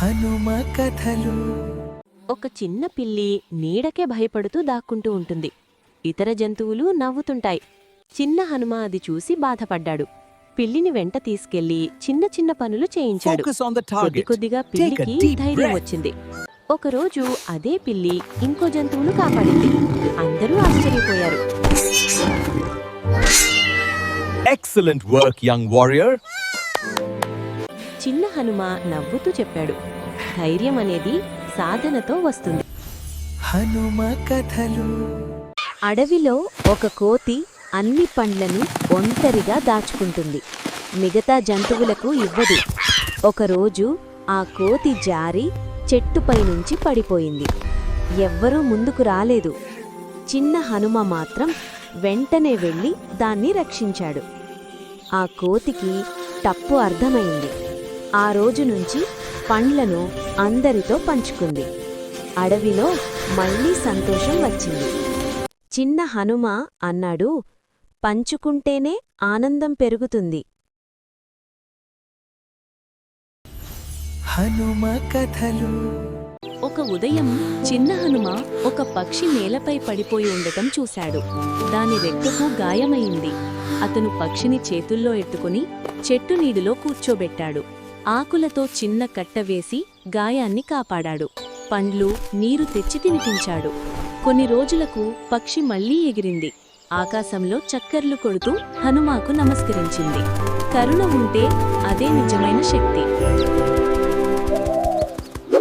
హనుమ కథలు. ఒక చిన్న పిల్లి నీడకే భయపడుతూ దాక్కుంటూ ఉంటుంది. ఇతర జంతువులు నవ్వుతుంటాయి. చిన్న హనుమ అది చూసి బాధపడ్డాడు. పిల్లిని వెంట తీసుకెళ్ళి చిన్న చిన్న పనులు చేయించాడు. కొద్ది. కొద్దిగా పిల్లికి ధైర్యం. వచ్చింది. ఒకరోజు అదే పిల్లి ఇంకో జంతువును కాపాడింది. అందరూ ఆశ్చర్యపోయారు. Excellent work, young warrior. చిన్న హనుమ నవ్వుతూ చెప్పాడు. ధైర్యం అనేది సాధనతో వస్తుంది. హనుమ కథలు. అడవిలో ఒక కోతి అన్ని పండ్లను ఒంటరిగా దాచుకుంటుంది. మిగతా జంతువులకు ఇవ్వదు. ఒకరోజు ఆ కోతి జారి చెట్టుపై నుంచి పడిపోయింది. ఎవ్వరూ ముందుకు రాలేదు. చిన్న హనుమ మాత్రం వెంటనే వెళ్ళి దాన్ని రక్షించాడు. ఆ కోతికి తప్పు అర్థమైంది. ఆ రోజు నుంచి పండ్లను అందరితో పంచుకుంది. అడవిలో మళ్ళీ సంతోషం వచ్చింది. చిన్న హనుమ అన్నాడు పంచుకుంటేనే ఆనందం పెరుగుతుంది. హనుమ కథలు. ఒక ఉదయం చిన్న హనుమ ఒక పక్షి నేలపై పడిపోయి ఉండటం చూశాడు. దాని రెక్కకు గాయమైంది. అతను పక్షిని చేతుల్లో ఎత్తుకుని చెట్టు నీడిలో కూర్చోబెట్టాడు. ఆకులతో చిన్న కట్ట వేసి గాయాన్ని కాపాడాడు. పండ్లు నీరు తెచ్చి తినిపించాడు. కొన్ని రోజులకు పక్షి మళ్ళీ ఎగిరింది. ఆకాశంలో చక్కర్లు కొడుతూ హనుమాకు నమస్కరించింది. కరుణ ఉంటే అదే నిజమైన శక్తి.